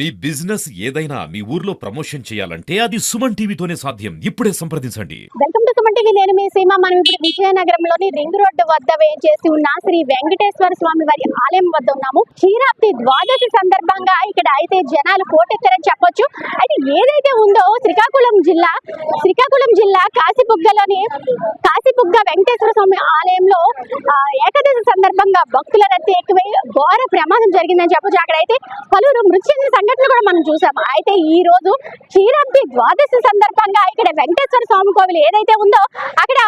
మీ business ఏదైనా మీ ఊర్లో promotion చేయాలంటే అది సుమన్ టీవీతోనే సాధ్యం. ఇప్పుడే సంప్రదించండి. Welcome to Suman TV. నేను మీ సీమ. మనం ఇప్పుడు విజయనగరంలోని రింగ్ రోడ్డు వద్ద వేయించేసి ఉన్న శ్రీ వెంకటేశ్వర స్వామి వారి ఆలయం వద్ద ఉన్నాము. క్షీరాబ్ది ద్వాదశి సందర్భంగా ఇక్కడ అయితే జనాలు పోటెత్తారని చెప్పొచ్చు. అయితే ఏదైతే ఉందో శ్రీకాకుళం జిల్లా శ్రీకాకుళం జిల్లా కాశీబుగ్గలోని కాశీబుగ్గ వెంకటేశ్వర స్వామి ఆలయంలో ఏకదశ సందర్భంగా భక్తుల రద్దీ ఎక్కువై ఘోర ప్రమాదం జరిగిందని చెప్పొచ్చు అక్కడైతే పలువురు మృతి చెందిన సంఘటనలు కూడా మనం చూసాం అయితే ఈ రోజు క్షీరాబ్ది ద్వాదశి సందర్భంగా ఇక్కడ వెంకటేశ్వర స్వామి కోవిల్ ఏదైతే ఉందో అక్కడ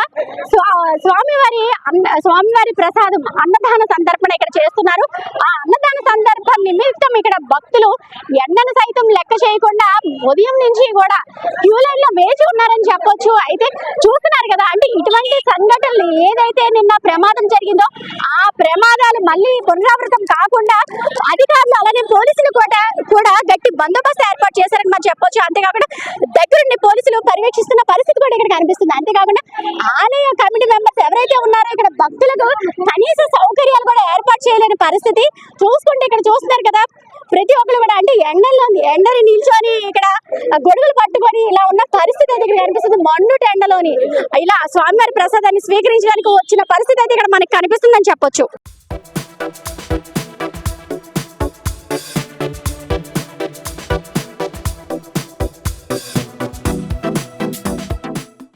స్వామివారి అన్న స్వామివారి ప్రసాదం అన్నదాన సందర్భన ఇక్కడ చేస్తున్నారు. ఆ అన్నదాన సందర్భం నిమిత్తం ఇక్కడ భక్తులు ఎండను సైతం లెక్క చేయకుండా ఉదయం నుంచి కూడా క్యూ లైన్లో వేచి ఉన్నారని చెప్పొచ్చు. అయితే చూ చూస్తున్నారు కదా. అంటే ఇటువంటి సంఘటనలు ఏదైతే నిన్న ప్రమాదం జరిగిందో ఆ ప్రమాదాలు మళ్ళీ పునరావృతం కాకుండా అధికారులు అలానే పోలీసులు కూడా కూడా గట్టి బందోబస్తు ఏర్పాటు చేశారని మనం చెప్పొచ్చు. అంతేకాకుండా దగ్గరుండి పోలీసులు పర్యవేక్షిస్తున్న పరిస్థితి కూడా ఇక్కడ కనిపిస్తుంది. అంతేకాకుండా ఆలయ కమిటీ మెంబర్స్ ఎవరైతే ఉన్నారో ఇక్కడ భక్తులకు కనీస సౌకర్యాలు చేయలేని పరిస్థితి. చూసుకుంటే ఇక్కడ చూస్తున్నారు కదా ప్రతి ఒక్కరు కూడా అంటే ఎండల్లో ఎండని నిల్చొని ఇక్కడ గొడుగులు పట్టుకొని ఇలా ఉన్న పరిస్థితి అయితే ఇక్కడ కనిపిస్తుంది. మండుట ఎండలోని ఇలా స్వామివారి ప్రసాదాన్ని స్వీకరించడానికి వచ్చిన పరిస్థితి అయితే ఇక్కడ మనకి కనిపిస్తుందని చెప్పొచ్చు.